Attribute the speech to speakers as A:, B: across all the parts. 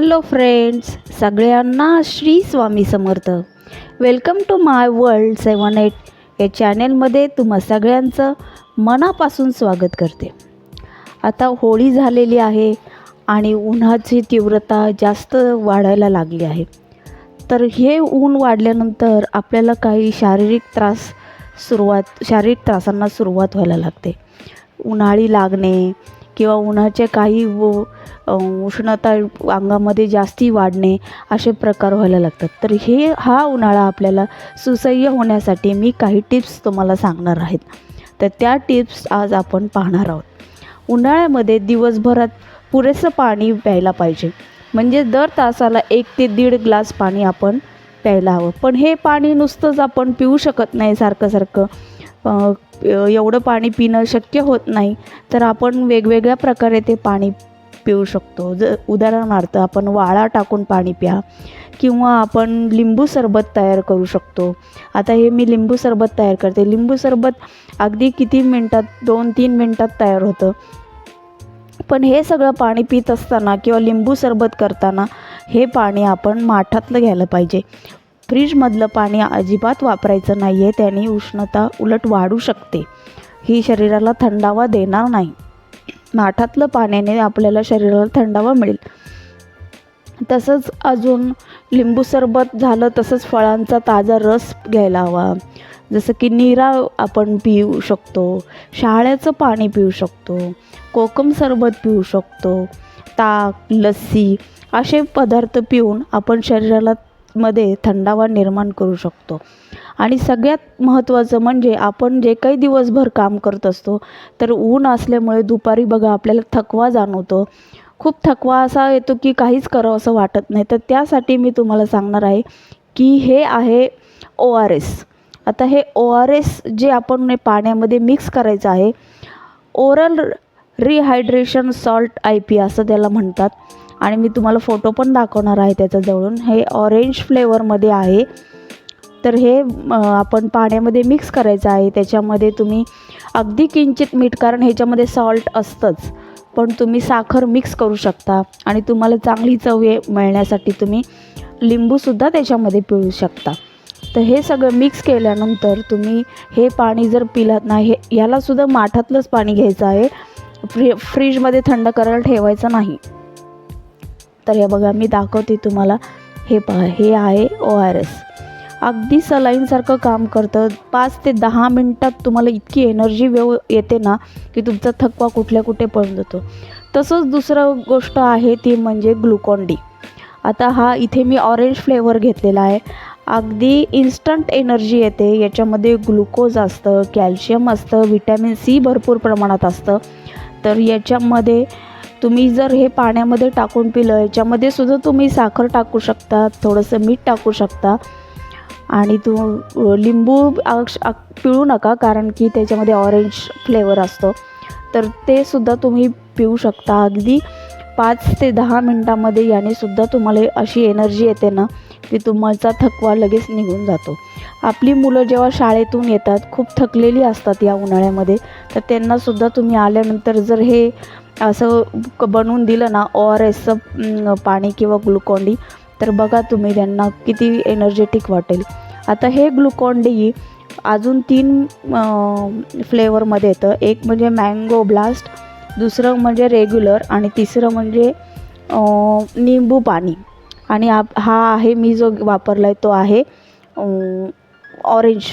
A: Hello friends सगळ्यांना Shri Swami Samarth. Welcome to my world seven eight या चॅनेलमध्ये तुम्हा सगळ्यांचं मनापासून स्वागत करते. आता होळी झालेली आहे आणि उन्हाची तीव्रता जास्त वाढायला लागली आहे. तर हे ऊन वाढल्यानंतर आपल्याला काही शारीरिक त्रास सुरुवात शारीरिक त्रासांना सुरुवात व्हायला लागते. उन्हाळी लागणे किंवा उन्हाचे काही व उष्णता अंगामध्ये जास्ती वाढणे असे प्रकार व्हायला लागतात. तर हे हा उन्हाळा आपल्याला सुसह्य होण्यासाठी मी काही टिप्स तुम्हाला सांगणार आहेत. तर त्या टिप्स आज आपण पाहणार आहोत. उन्हाळ्यामध्ये दिवसभरात पुरेसं पाणी प्यायला पाहिजे. म्हणजे दर तासाला एक ते दीड ग्लास पाणी आपण प्यायला हवं. पण हे पाणी नुसतंच आपण पिऊ शकत नाही सारखं सारखं. एवढं पाणी पिणं शक्य होत नाही तर आपण वेगवेगळ्या प्रकारे ते पाणी पिऊ शकतो. ज उदाहरणार्थ आपण वाळा टाकून पाणी प्या किंवा आपण लिंबू सरबत तयार करू शकतो. आता हे मी लिंबू सरबत तयार करते. लिंबू सरबत अगदी किती मिनटात दोन तीन मिनटात तयार होतं. पण हे सगळं पाणी पित असताना किंवा लिंबू सरबत करताना हे पाणी आपण माठातलं घ्यायला पाहिजे. फ्रीजमधलं पाणी अजिबात वापरायचं नाही आहे त्याने उष्णता उलट वाढू शकते. ही शरीराला थंडावा देणार नाही. माठातलं पाण्याने आपल्याला शरीराला थंडावा मिळेल. तसंच अजून लिंबू सरबत झालं तसंच फळांचा ताजा रस घ्यायला हवा. जसं की निरा आपण पिऊ शकतो शाळ्याचं पाणी पिऊ शकतो कोकम सरबत पिऊ शकतो ताक लस्सी असे पदार्थ पिऊन आपण शरीराला मध्ये थंडावा निर्माण करू शकतो. आणि सगळ्यात महत्त्वाचं म्हणजे आपण जे काही दिवसभर काम करत असतो तर ऊन असल्यामुळे दुपारी बघा आपल्याला थकवा जाणवतो. खूप थकवा असा येतो की काहीच करावं असं वाटत नाही. तर त्यासाठी मी तुम्हाला सांगणार आहे की हे आहे ओ आर एस आता हे ओ आर एस जे आपण पाण्यामध्ये मिक्स करायचं आहे oral rehydration salt I P असं त्याला म्हणतात. आणि मी तुम्हाला फोटो पण दाखवणार आहे त्याचा जवळून हे ऑरेंज फ्लेवरमध्ये आहे. तर हे आपण पाण्यामध्ये मिक्स करायचं आहे. त्याच्यामध्ये तुम्ही अगदी किंचित मीठ कारण ह्याच्यामध्ये सॉल्ट असतंच. पण तुम्ही साखर मिक्स करू शकता. आणि तुम्हाला चांगली चव मिळण्यासाठी तुम्ही लिंबूसुद्धा त्याच्यामध्ये पिळू शकता. तर हे सगळं मिक्स केल्यानंतर तुम्ही हे पाणी जर पिलात नाही हे यालासुद्धा माठातलंच पाणी घ्यायचं आहे. फ्री फ्रीजमध्ये थंड करायला ठेवायचं नाही. तर हे बघा मी दाखवते तुम्हाला. हे पहा हे आहे ओ आर एस अगदी सलाईनसारखं काम करतं. पाच ते दहा मिनटात तुम्हाला इतकी एनर्जी व्यव येते ना की तुमचा थकवा कुठल्या कुठे पळून जातो. तसंच दुसरं गोष्ट आहे ती म्हणजे ग्लुकॉन डी. आता हा इथे मी ऑरेंज फ्लेवर घेतलेला आहे. अगदी इन्स्टंट एनर्जी येते. याच्यामध्ये ग्लुकोज असतं कॅल्शियम असतं विटॅमिन सी भरपूर प्रमाणात असतं. तर याच्यामध्ये तुम्ही जर हे पाण्यामध्ये टाकून पिलं याच्यामध्ये सुद्धा तुम्ही साखर टाकू शकता थोडंसं मीठ टाकू शकता. आणि तू लिंबू अक्ष पिळू नका कारण की त्याच्यामध्ये ऑरेंज फ्लेवर असतो. तर ते सुद्धा तुम्ही पिऊ शकता. अगदी पाच ते दहा मिनटामध्ये याने सुद्धा तुम्हाला अशी एनर्जी येते ना की तुमचा थकवा लगेच निघून जातो. आपली मुलं जेव्हा शाळेतून येतात खूप थकलेली असतात या उन्हाळ्यामध्ये तर त्यांनासुद्धा तुम्ही आल्यानंतर जर हे असं क- बनवून दिलं ना ओ आर एसचं पाणी किंवा ग्लुकॉन डी तर बघा तुम्ही त्यांना किती एनर्जेटिक वाटेल. आता हे ग्लुकॉन डी अजून तीन फ्लेवरमध्ये येतं. एक म्हणजे मँगो ब्लास्ट दुसरं म्हणजे रेग्युलर आणि तिसरं म्हणजे निंबू पाणी. आणि आप हा आहे मी जो वापरला आहे तो आहे ऑरेंज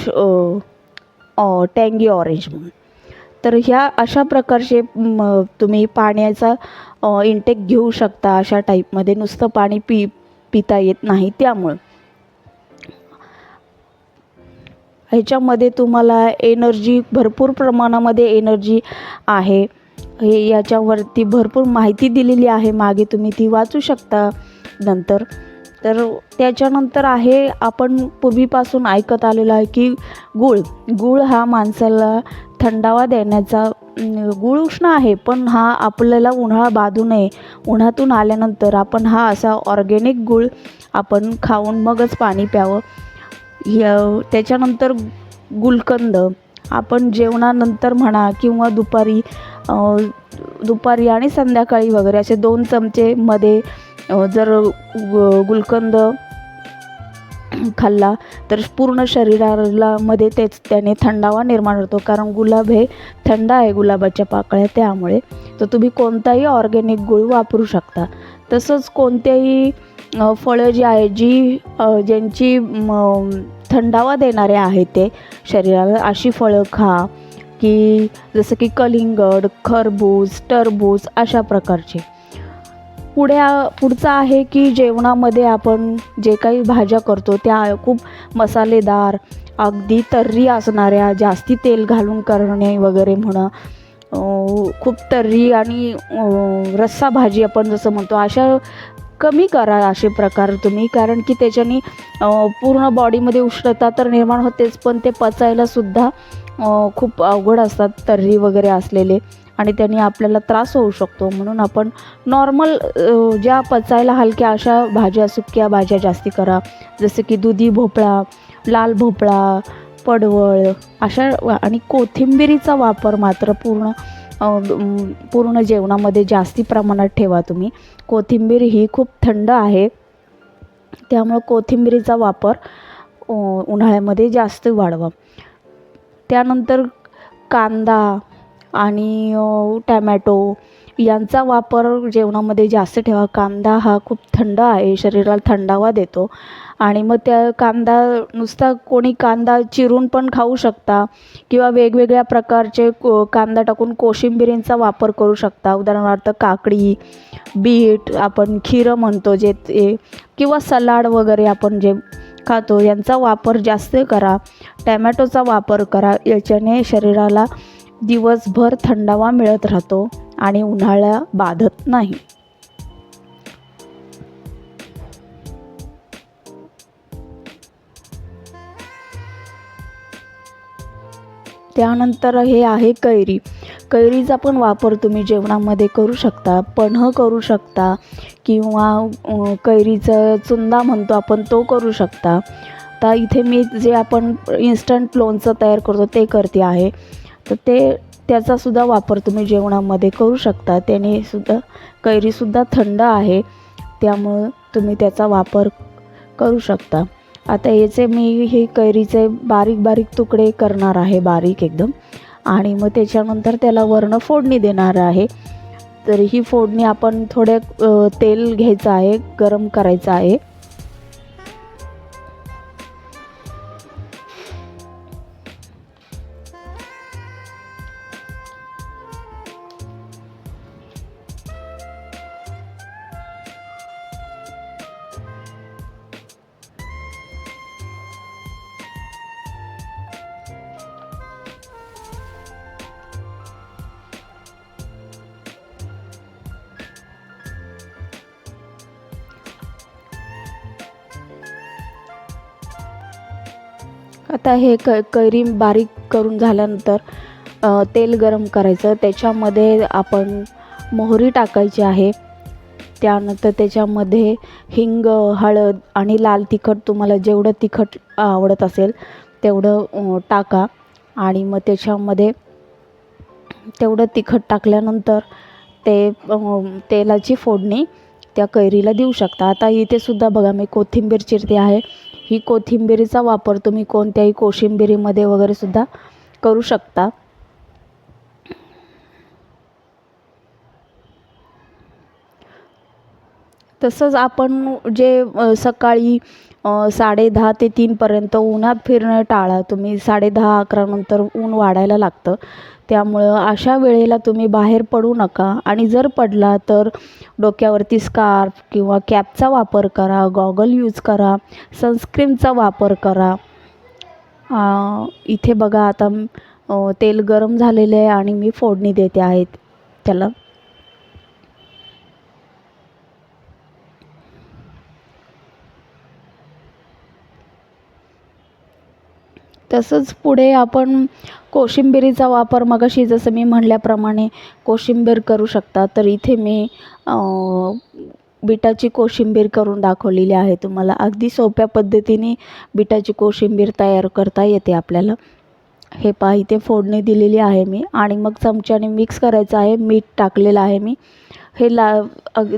A: टँगी ऑरेंज म्हणून. तर ह्या अशा प्रकारचे तुम्ही पाण्याचा इंटेक घेऊ शकता अशा टाईपमध्ये नुसतं पाणी पी पिता येत नाही त्यामुळं. ह्याच्यामध्ये तुम्हाला एनर्जी भरपूर प्रमाणामध्ये एनर्जी आहे. हे याच्यावरती भरपूर माहिती दिलेली आहे. मागे तुम्ही ती वाचू शकता नंतर. तर त्याच्यानंतर आहे आपण पूर्वीपासून ऐकत आलेलं आहे की गूळ. गूळ हा माणसाला थंडावा देण्याचा गुळ गूळ उष्ण आहे पण हा आपल्याला उन्हाळा बाधू नये. उन्हातून आल्यानंतर आपण हा असा ऑर्गेनिक गूळ आपण खाऊन मगच पाणी प्यावं. य त्याच्यानंतर गुलकंद. आपण जेवणानंतर म्हणा किंवा दुपारी दुपारी आणि संध्याकाळी वगैरे असे दोन चमचे मध्ये जर गु गुलकंद खाल्ला तर पूर्ण शरीराला मध्ये तेच त्याने थंडावा निर्माण होतो. कारण गुलाब हे थंड आहे गुलाबाच्या पाकळ्या त्यामुळे. तर तुम्ही कोणताही ऑर्गॅनिक गुळ वापरू शकता. तसंच कोणत्याही फळं जी आहे जी ज्यांची थंडावा देणारे आहेत ते शरीराला अशी फळं खा की जसं की कलिंगड खरबूज टरबूज अशा प्रकारचे. पुढ्या पुढचं आहे की जेवणामध्ये आपण जे काही भाज्या करतो त्या खूप मसालेदार अगदी तर्री असणाऱ्या जास्ती तेल घालून करणे वगैरे म्हणा खूप तर्री आणि रस्सा भाजी आपण जसं म्हणतो अशा कमी करा असे प्रकार तुम्ही कारण की त्याच्याने पूर्ण बॉडीमध्ये उष्णता तर निर्माण होतेच पण ते पचायलासुद्धा खूप अवघड असतात तर्री वगैरे असलेले. आणि त्यांनी आपल्याला त्रास होऊ शकतो. म्हणून आपण नॉर्मल ज्या पचायला हलक्या अशा भाज्या सुक्या भाज्या जास्ती करा. जसं की दुधी भोपळा लाल भोपळा पडवळ अशा आणि कोथिंबिरीचा वापर मात्र पूर्ण पूर्ण जेवणामध्ये जास्ती प्रमाणात ठेवा तुम्ही. कोथिंबीर ही खूप थंड आहे. त्यामुळं कोथिंबिरीचा वापर उन्हाळ्यामध्ये जास्त वाढवा. त्यानंतर कांदा आणि टॅमॅटो यांचा वापर जेवणामध्ये जास्त ठेवा. कांदा हा खूप थंड आहे शरीराला थंडावा देतो. आणि मग त्या कांदा नुसता कोणी कांदा चिरून पण खाऊ शकता किंवा वेगवेगळ्या प्रकारचे को कांदा टाकून कोशिंबिरींचा वापर करू शकता. उदाहरणार्थ काकडी बीट आपण खीरं म्हणतो जे ते किंवा सलाड वगैरे आपण जे खातो यांचा वापर जास्त करा. टॅमॅटोचा वापर करा. याच्याने शरीराला दिवसभर थंडावा मिळत राहतो आणि उन्हाळा बाधत नाही. त्यानंतर हे आहे कैरी. कैरीचा पण वापर तुम्ही जेवणामध्ये करू शकता पन्ह करू शकता किंवा कैरीचं चुंदा म्हणतो आपण तो करू शकता. तर इथे मी जे आपण इन्स्टंट लोणचं तयार करतो ते करते आहे. तर ते त्याचासुद्धा वापर तुम्ही जेवणामध्ये करू शकता. त्याने सुद्धा कैरीसुद्धा थंड आहे त्यामुळं तुम्ही त्याचा वापर करू शकता. आता याचे मी हे कैरीचे बारीक बारीक तुकडे करणार आहे बारीक एकदम आणि मग त्याच्यानंतर त्याला वर्ण फोडणी देणार आहे. तर ही फोडणी आपण थोड्या तेल घ्यायचं आहे गरम करायचं आहे. आता हे क कैरी बारीक करून झाल्यानंतर तेल गरम करायचं. त्याच्यामध्ये आपण मोहरी टाकायची आहे. त्यानंतर त्याच्यामध्ये हिंग हळद आणि लाल तिखट तुम्हाला जेवढं तिखट आवडत असेल तेवढं टाका. आणि मग त्याच्यामध्ये तेवढं तिखट टाकल्यानंतर ते तेलाची फोडणी त्या कैरीला देऊ शकता. आता इथे सुद्धा बघा मी कोथिंबीर चिरते आहे. ही कोथिंबीरीचा वापर तुम्ही कोणत्याही कोशिंबिरीमध्ये वगैरे सुद्धा करू शकता. तसंच आपण जे सकाळी साडे दहा ते तीनपर्यंत उन्हात फिरणं टाळा. तुम्ही साडे दहा अकरानंतर ऊन वाढायला लागतं. त्यामुळं अशा वेळेला तुम्ही बाहेर पडू नका. आणि जर पडला तर डोक्यावरती स्कार्फ किंवा कॅपचा वापर करा गॉगल यूज करा सनस्क्रीमचा वापर करा. इथे बघा आता तेल गरम झालेले आहे आणि मी फोडणी देते आहेत. त्याला तसंच पुढे आपण कोशिंबिरीचा वापर मगाशी जसं मी म्हणल्याप्रमाणे कोशिंबीर करू शकता तर इथे मी बिटाची कोशिंबीर करून दाखवलेली आहे. तुम्हाला अगदी सोप्या पद्धतीने बिटाची कोशिंबीर तयार करता येते आपल्याला. हे पहा इथे फोडणी दिलेली आहे मी आणि मग चमच्याने मिक्स करायचं आहे मीठ टाकलेलं आहे मी. हे ला अग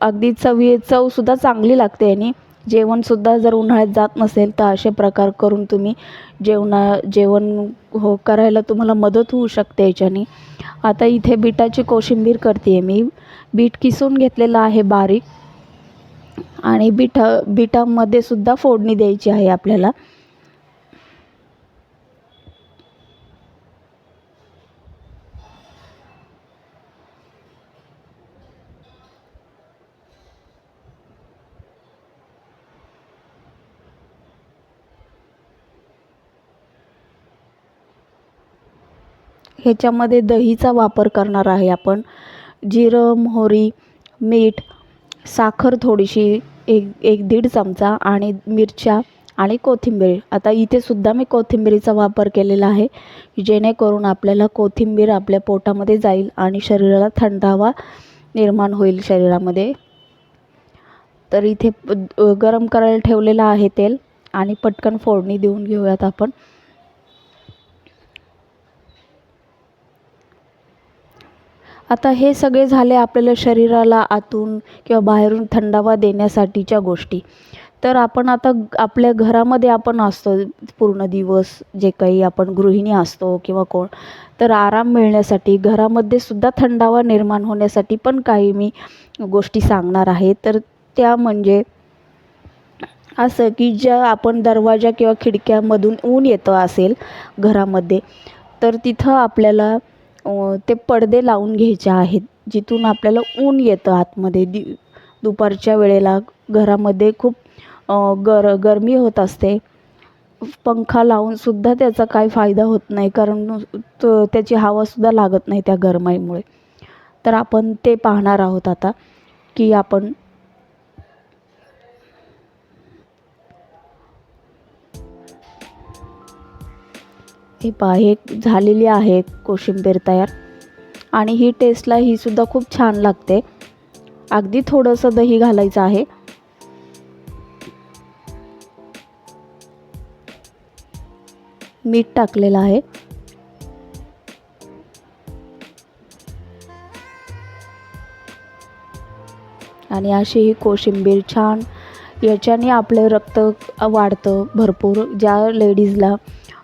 A: अगदी चवी चवसुद्धा चांगली लागते आणि जेवणसुद्धा जर उन्हाळ्यात जात नसेल तर असे प्रकार करून तुम्ही जेवणा जेवण हो करायला तुम्हाला मदत होऊ शकते याच्याने. आता इथे बीटाची कोशिंबीर करते आहे मी. बीट किसून घेतलेलं आहे बारीक. आणि बिठा बिटामध्ये सुद्धा फोडणी द्यायची आहे आपल्याला. ह्याच्यामध्ये दहीचा वापर करणार आहे आपण. जिरं मोहरी मीठ साखर थोडीशी एक एक दीड चमचा आणि मिरच्या आणि कोथिंबीर. आता इथे सुद्धा मी कोथिंबीरीचा वापर केलेला आहे जेणेकरून आपल्याला कोथिंबीर आपल्या पोटामध्ये जाईल आणि शरीराला थंडावा निर्माण होईल शरीरामध्ये. तर इथे गरम करायला ठेवलेलं आहे तेल आणि पटकन फोडणी देऊन घेऊयात आपण. आता हे सगळे झाले आपल्याला शरीराला आतून किंवा बाहेरून थंडावा देण्यासाठीच्या गोष्टी. तर आपण आता आपल्या घरामध्ये आपण असतो पूर्ण दिवस जे काही आपण गृहिणी असतो किंवा कोण तर आराम मिळण्यासाठी घरामध्ये सुद्धा थंडावा निर्माण होण्यासाठी पण काही मी गोष्टी सांगणार आहे. तर त्या म्हणजे असं की ज्या आपण दरवाजा किंवा खिडक्यामधून ऊन येतं असेल घरामध्ये तर तिथं आपल्याला ते पडदे लावून घ्यायचे आहेत जिथून आपल्याला ऊन येतं आतमध्ये. दि दुपारच्या वेळेला घरामध्ये खूप गर गरमी होत असते. पंखा लावूनसुद्धा त्याचा काही फायदा होत नाही कारण तो त्याची हवासुद्धा लागत नाही त्या गरमाईमुळे. तर आपण ते पाहणार आहोत आता की आपण हे पहा हे झालेली आहे कोशिंबीर तयार. आणि ही टेस्टला ही सुद्धा खूप छान लागते. अगदी थोडंसं दही घालायचं आहे. मीठ टाकलेलं आहे. आणि अशी ही कोशिंबीर छान याच्याने आपलं रक्त वाढतं भरपूर. ज्या लेडीजला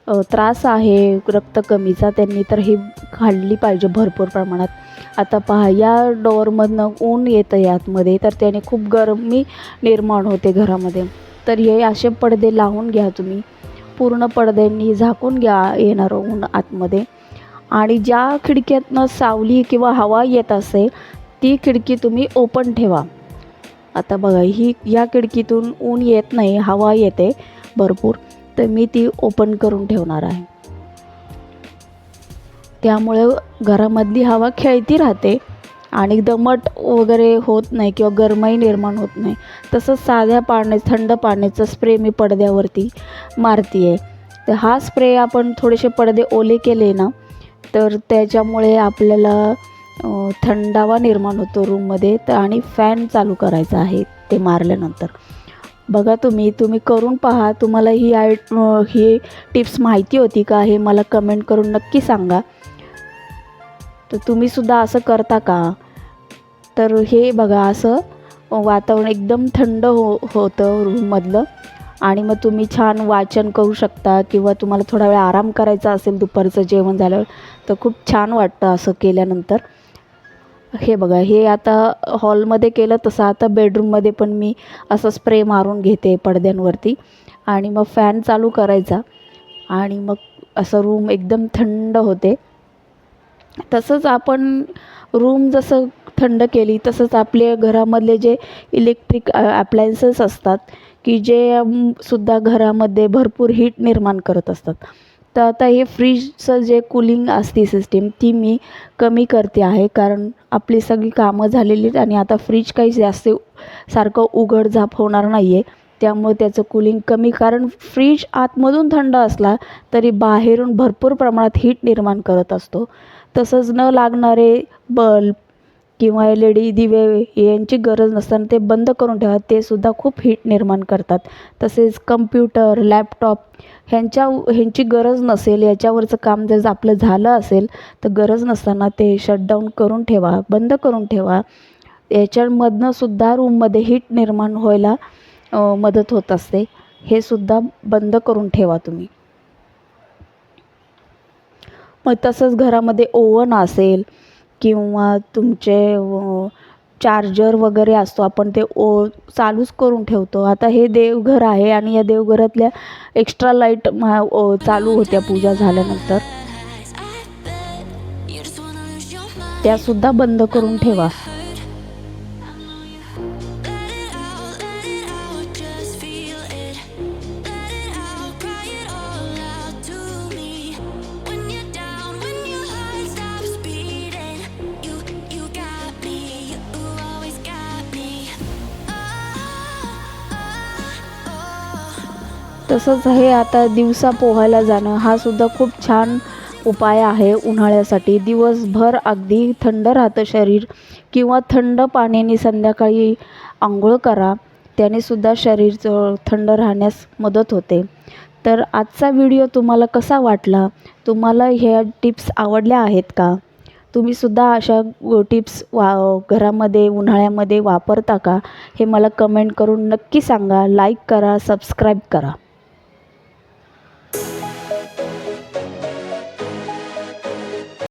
A: त्रास आहे रक्त कमीचा त्यांनी तर ही खाल्ली पाहिजे भरपूर प्रमाणात. आता पहा या डोअरमधनं ऊन येतं यातमध्ये तर त्याने खूप गरमी निर्माण होते घरामध्ये. तर हे असे पडदे लावून घ्या तुम्ही. पूर्ण पडद्यांनी झाकून घ्या येणारं ऊन आतमध्ये. आणि ज्या खिडक्यातनं सावली किंवा हवा येत असेल ती खिडकी तुम्ही ओपन ठेवा. आता बघा ही या खिडकीतून ऊन येत नाही हवा येते भरपूर. तर मी ती ओपन करून ठेवणार आहे. त्यामुळे घरामधली हवा खेळती राहते आणि दमट वगैरे होत नाही किंवा गरमाई निर्माण होत नाही. तसंच साध्या पाण्या थंड पाण्याचा स्प्रे मी पडद्यावरती मारते आहे तर हा स्प्रे आपण थोडेसे पडदे ओले केले ना तर त्याच्यामुळे आपल्याला थंडावा निर्माण होतो रूममध्ये तर आणि फॅन चालू करायचा आहे ते मारल्यानंतर. बघा तुम्ही तुम्ही करून पहा. तुम्हाला ही आय ही टिप्स माहिती होती का हे मला कमेंट करून नक्की सांगा. तर तुम्हीसुद्धा असं करता का? तर हे बघा असं वातावरण एकदम थंड हो होतं रूममधलं. आणि मग तुम्ही छान वाचन करू शकता किंवा तुम्हाला थोडा वेळ आराम करायचा असेल दुपारचं जेवण झाल्यावर तर खूप छान वाटतं असं केल्यानंतर. हे बघा हे आता हॉलमध्ये केलं तसं आता बेडरूममध्ये पण मी असं स्प्रे मारून घेते पडद्यांवरती. आणि मग फॅन चालू करायचा. आणि मग असं रूम एकदम थंड होते. तसंच आपण रूम जसं थंड केली तसंच आपल्या घरामधले जे इलेक्ट्रिक ॲप्लायन्सेस असतात की जे सुद्धा घरामध्ये भरपूर हीट निर्माण करत असतात. तर आता हे फ्रीजचं जे कूलिंग असते सिस्टीम ती मी कमी करते आहे. कारण आपली सगळी कामं झालेली आहेत आणि आता फ्रीज काही जास्त सारखं उघडझाप होणार नाही आहे त्यामुळे त्याचं कूलिंग कमी. कारण फ्रीज आतमधून थंड असला तरी बाहेरून भरपूर प्रमाणात हीट निर्माण करत असतो. तसंच न लागणारे बल्ब किंवा एल ई डी दिवे यांची गरज नसताना ते बंद करून ठेवा ते सुद्धा खूप हीट निर्माण करतात. तसेच कम्प्युटर लॅपटॉप ह्यांच्या ह्यांची गरज नसेल याच्यावरचं काम जर आपलं झालं असेल तर गरज नसताना ते शटडाऊन करून ठेवा बंद करून ठेवा. याच्यामधनं सुद्धा रूममध्ये हीट निर्माण व्हायला मदत होत असते. हे सुद्धा बंद करून ठेवा तुम्ही. मग तसंच घरामध्ये ओव्हन असेल किंवा तुमचे चार्जर वगैरे असतो आपण ते ओ चालूच करून ठेवतो. आता हे देवघर आहे आणि या देवघरातल्या एक्स्ट्रा लाइट मा ओ चालू होत्या पूजा झाल्यानंतर. त्यासुद्धा बंद करून ठेवा. तसंच हे आता दिवसा पोहायला जाणं हा सुद्धा खूप छान उपाय आहे उन्हाळ्यासाठी. दिवसभर अगदी थंड राहतं शरीर किंवा थंड पाण्याने संध्याकाळी आंघोळ करा त्याने सुद्धा शरीर थंड राहण्यास मदत होते. तर आजचा व्हिडिओ तुम्हाला कसा वाटला? तुम्हाला ह्या टिप्स आवडल्या आहेत का? तुम्ही सुद्धा अशा टिप्स वा घरामध्ये उन्हाळ्यामध्ये वापरता का? हे मला कमेंट करून नक्की सांगा लाईक करा सबस्क्राईब करा.